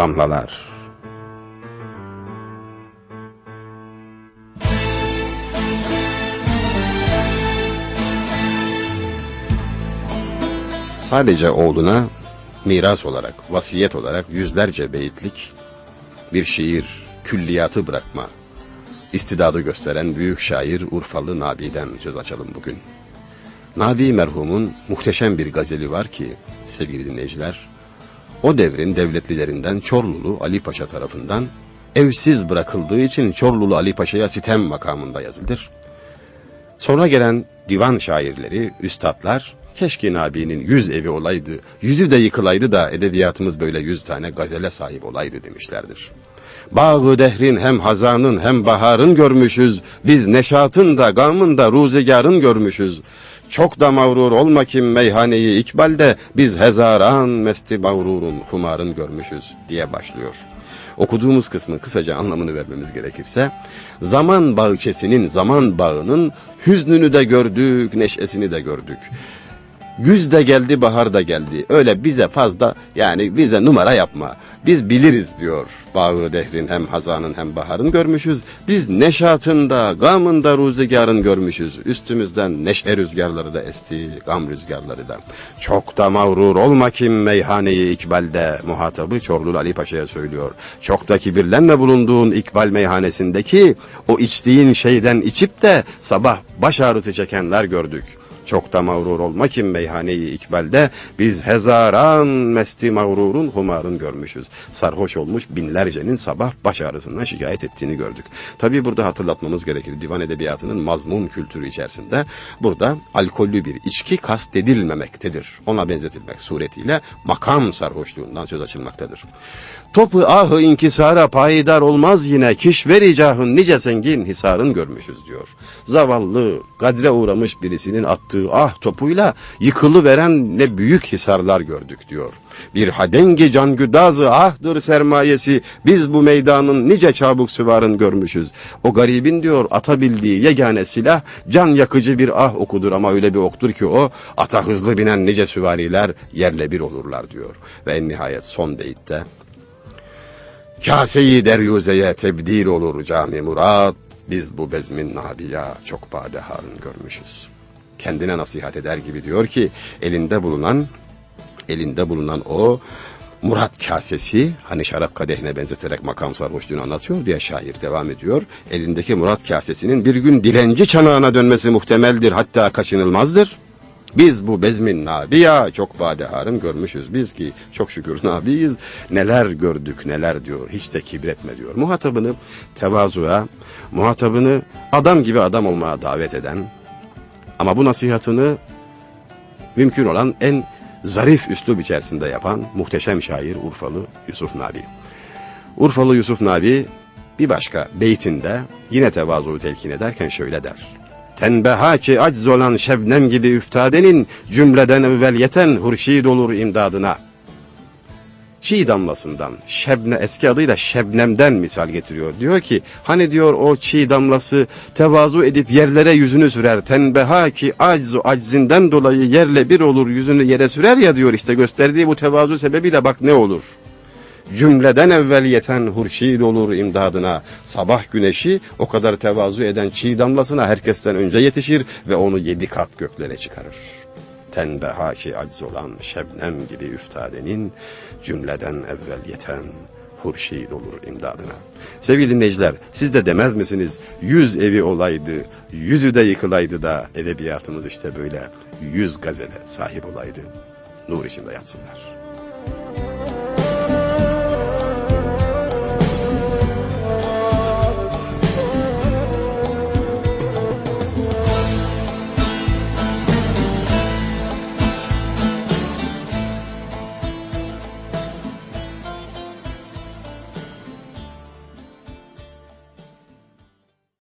Damlalar Sadece oğluna miras olarak, vasiyet olarak yüzlerce beyitlik bir şiir, külliyatı bırakma istidadı gösteren büyük şair Urfalı Nabi'den söz açalım bugün. Nabi merhumun muhteşem bir gazeli var ki sevgili dinleyiciler, o devrin devletlilerinden Çorlulu Ali Paşa tarafından evsiz bırakıldığı için Çorlulu Ali Paşa'ya sitem makamında yazılır. Sonra gelen divan şairleri, üstadlar, keşke Nabi'nin yüz evi olaydı, yüzü de yıkılaydı da edebiyatımız böyle yüz tane gazele sahip olaydı demişlerdir. Bağı dehrin hem hazanın hem baharın görmüşüz. Biz neşatın da gamın da ruzigarın görmüşüz. Çok da mağrur olma kim meyhaneyi ikbalde biz hezaran mesti mağrurun humarın görmüşüz diye başlıyor. Okuduğumuz kısmın kısaca anlamını vermemiz gerekirse zaman bahçesinin zaman bağının hüznünü de gördük neşesini de gördük. Güz de geldi bahar da geldi öyle bize fazla yani bize numara yapma. Biz biliriz diyor. Bağı dehrin hem hazanın hem baharın görmüşüz. Biz neşatında, gamında ruzigarın görmüşüz. Üstümüzden neşe rüzgarları da esti, gam rüzgarları da. Çok da mağrur olma kim meyhaneyi ikbalde muhatabı Çorlul Ali Paşa'ya söylüyor. Çok da kibirlenme bulunduğun ikbal meyhanesindeki o içtiğin şeyden içip de sabah baş ağrısı çekenler gördük. Çok da mağrur olma kim meyhaneyi ikbalde biz hezaran mesti mağrurun humarın görmüşüz. Sarhoş olmuş binlercenin sabah baş ağrısından şikayet ettiğini gördük. Tabi burada hatırlatmamız gerekir. Divan edebiyatının mazmun kültürü içerisinde burada alkollü bir içki kastedilmemektedir. Ona benzetilmek suretiyle makam sarhoşluğundan söz açılmaktadır. Topu ahı inkisara payidar olmaz yine kişveri cahın nice zengin hisarın görmüşüz diyor. Zavallı, kadre uğramış birisinin attığı ah topuyla yıkılı veren ne büyük hisarlar gördük diyor. Bir hadengi cangüdazı ahdır sermayesi biz bu meydanın nice çabuk süvarın görmüşüz. O garibin diyor atabildiği yegane silah can yakıcı bir ah okudur ama öyle bir oktur ki o ata hızlı binen nice süvariler yerle bir olurlar diyor. Ve en nihayet son beyitte Kaseyi deryuzeye tebdil olur cami murat. Biz bu bezmin nabiya çok badeharın görmüşüz. Kendine nasihat eder gibi diyor ki elinde bulunan elinde bulunan o Murat kasesi hani şarap kadehine benzeterek makam sarhoşluğunu anlatıyor diye şair devam ediyor. Elindeki Murat kasesinin bir gün dilenci çanağına dönmesi muhtemeldir hatta kaçınılmazdır. Biz bu bezmin nabiya çok badeharın görmüşüz. Biz ki çok şükür nabiyiz. Neler gördük neler diyor. Hiç de kibretme diyor. Muhatabını tevazuya, muhatabını adam gibi adam olmaya davet eden ama bu nasihatını mümkün olan en zarif üslup içerisinde yapan muhteşem şair Urfalı Yusuf Nabi. Urfalı Yusuf Nabi bir başka beytinde yine tevazuyu telkin ederken şöyle der. Tenbeha ki acz olan şebnem gibi üftadenin cümleden evvel yeten hurşid olur imdadına. Çiğ damlasından, şebne eski adıyla şebnemden misal getiriyor. Diyor ki hani diyor o çiğ damlası tevazu edip yerlere yüzünü sürer. Tenbeha ki aczu aczinden dolayı yerle bir olur yüzünü yere sürer ya diyor işte gösterdiği bu tevazu sebebiyle bak ne olur cümleden evvel yeten hurşid olur imdadına. Sabah güneşi o kadar tevazu eden çiğ damlasına herkesten önce yetişir ve onu yedi kat göklere çıkarır. Tenbeha ki aciz olan şebnem gibi üftadenin cümleden evvel yeten hurşid olur imdadına. Sevgili dinleyiciler siz de demez misiniz yüz evi olaydı, yüzü de yıkılaydı da edebiyatımız işte böyle yüz gazele sahip olaydı. Nur içinde yatsınlar.